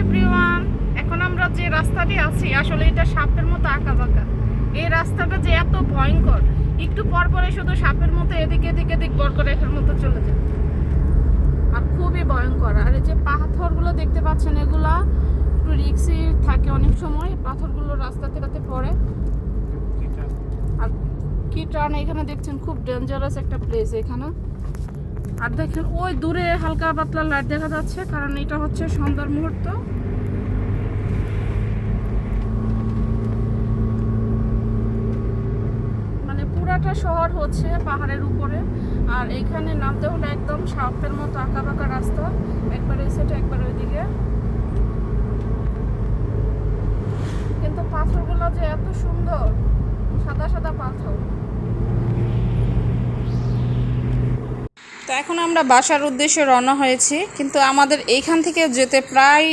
Everyone এখন আমরা যে রাস্তাটি আছি আসলে এটা সাপের মতো আঁকা বাঁকা এই রাস্তাটা যে এত ভয়ঙ্কর একটু পর পরে শুধু সাপের মতো এদিকে এদিকে এদিক বর করে এখান মতো চলে যায়। আর খুবই ভয়ঙ্কর। আর এই যে পাথরগুলো দেখতে পাচ্ছেন এগুলা একটু রিক্সি থাকে অনেক সময় পাথরগুলো রাস্তাতে রাতে পড়ে। আর কি টার্ন এখানে দেখছেন খুব ডেঞ্জারাস একটা প্লেস এখানে। আর দেখেন, ওই দূরে হালকা পাতলা লাইট দেখা যাচ্ছে, কারণ এটা হচ্ছে সন্ধ্যার মুহূর্ত। মানে পুরাটা শহর হচ্ছে পাহাড়ের উপরে, আর এখানে নামতে হলে একদম সাপের মতো আঁকা বাঁকা রাস্তা, একবার সাইডে একবার ওইদিকে। কিন্তু পাথরগুলো যে এত সুন্দর, সাদা সাদা পাথর। এখন আমরা বাসার উদ্দেশ্যে রওনা হয়েছি, কিন্তু আমাদের এইখান থেকে যেতে প্রায়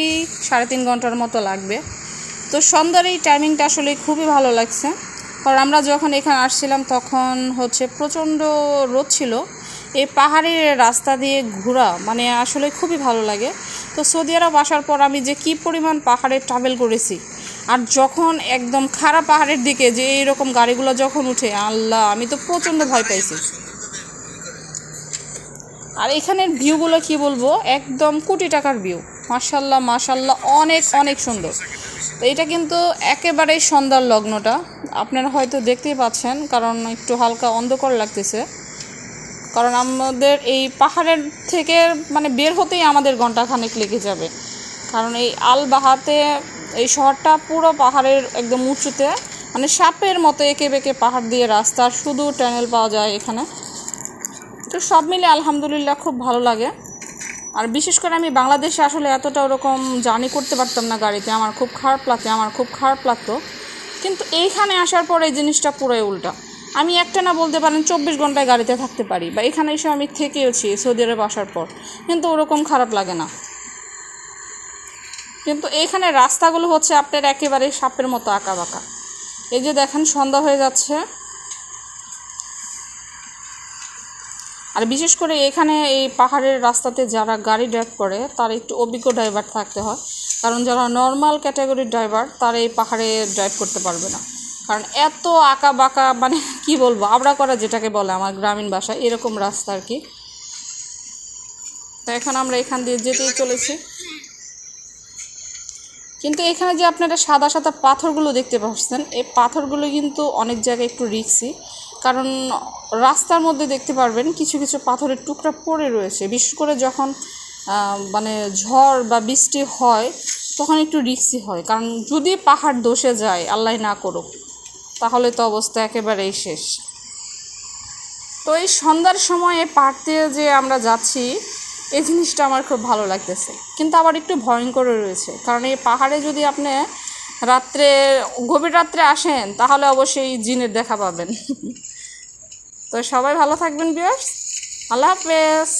সাড়ে তিন ঘণ্টার মতো লাগবে। তো সন্ধ্যার এই টাইমিংটা আসলে খুবই ভালো লাগছে। কারণ আমরা যখন এখানে আসছিলাম, তখন হচ্ছে প্রচণ্ড রোদ ছিল। এই পাহাড়ের রাস্তা দিয়ে ঘোরা মানে আসলে খুবই ভালো লাগে। তো সৌদি আরব আসার পর আমি যে কী পরিমাণ পাহাড়ে ট্রাভেল করেছি, আর যখন একদম খারাপ পাহাড়ের দিকে যে এইরকম গাড়িগুলো যখন উঠে, আল্লাহ, আমি তো প্রচণ্ড ভয় পাইছি। আর এখানের ভিউগুলো কি বলব? একদম কোটি টাকার ভিউ। মার্শাল্লাহ মার্শাল্লাহ অনেক অনেক সুন্দর। তো এটা কিন্তু একেবারেই সন্ধ্যার লগ্নটা। আপনারা হয়তো দেখতেই পাচ্ছেন, কারণ একটু হালকা অন্ধকার লাগতেছে। কারণ আমাদের এই পাহাড়ের থেকে মানে বের হতেই আমাদের ঘন্টাখানেক লেগে যাবে। কারণ এই আলবাহাতে এই শহরটা পুরো পাহাড়ের একদম উঁচুতে মানে সাপের মতো এঁকে বেঁকে পাহাড় দিয়ে রাস্তা শুধু ট্যানেল পাওয়া যায় এখানে। তো সব মিলে আলহামদুলিল্লাহ খুব ভালো লাগে। আর বিশেষ করে আমি বাংলাদেশে আসলে এতটা ওরকম জার্নি করতে পারতাম না গাড়িতে। আমার খুব খারাপ লাগতো, আমার খুব খারাপ লাগতো। কিন্তু এইখানে আসার পর এই জিনিসটা পুরোই উল্টা। আমি একটা না বলতে পারেন চব্বিশ ঘন্টায় গাড়িতে থাকতে পারি বা এখানে এসে আমি থেকেওছি সৌদি আরব আসার পর। কিন্তু ওরকম খারাপ লাগে না। কিন্তু এইখানে রাস্তাগুলো হচ্ছে আপনার একেবারে সাপের মতো আঁকা বাঁকা এই যে দেখেন সন্ধ্যা হয়ে যাচ্ছে। আর বিশেষ করে এখানে এই পাহাড়ের রাস্তাতে যারা গাড়ি ড্রাইভ করে, তার একটু অভিজ্ঞ ড্রাইভার থাকতে হয়। কারণ যারা নর্মাল ক্যাটাগরির ড্রাইভার তারা এই পাহাড়ে ড্রাইভ করতে পারবে না। কারণ এত আঁকা বাঁকা মানে কি বলব, আবড়া করা যেটাকে বলে আমার গ্রামীণ ভাষায় এরকম রাস্তা আর কি। তো এখন আমরা এখান দিয়ে যেতেই চলেছি। কিন্তু এখানে যে আপনারা সাদা সাদা পাথরগুলো দেখতে পাচ্ছেন, এই পাথরগুলো কিন্তু অনেক জায়গায় একটু রিক্সি। কারণ রাস্তার মধ্যে দেখতে পারবেন কিছু কিছু পাথরের টুকরা পড়ে রয়েছে। বিশেষ করে যখন মানে ঝড় বা বৃষ্টি হয়, তখন একটু রিক্সি হয়। কারণ যদি পাহাড় দোষে যায়, আল্লাহ না করুক, তাহলে তো অবস্থা একেবারেই শেষ। তো এই সন্ধ্যার সময়ে পাড়তে যে আমরা যাচ্ছি এই জিনিসটা আমার খুব ভালো লাগতেছে। কিন্তু আবার একটু ভয়ঙ্করও রয়েছে। কারণ এই পাহাড়ে যদি আপনি রাত্রে, গভীর রাত্রে আসেন, তাহলে অবশ্যই জিনের দেখা পাবেন। তো সবাই ভালো থাকবেন বিয়ার্স আল্লাহ হাফেজ।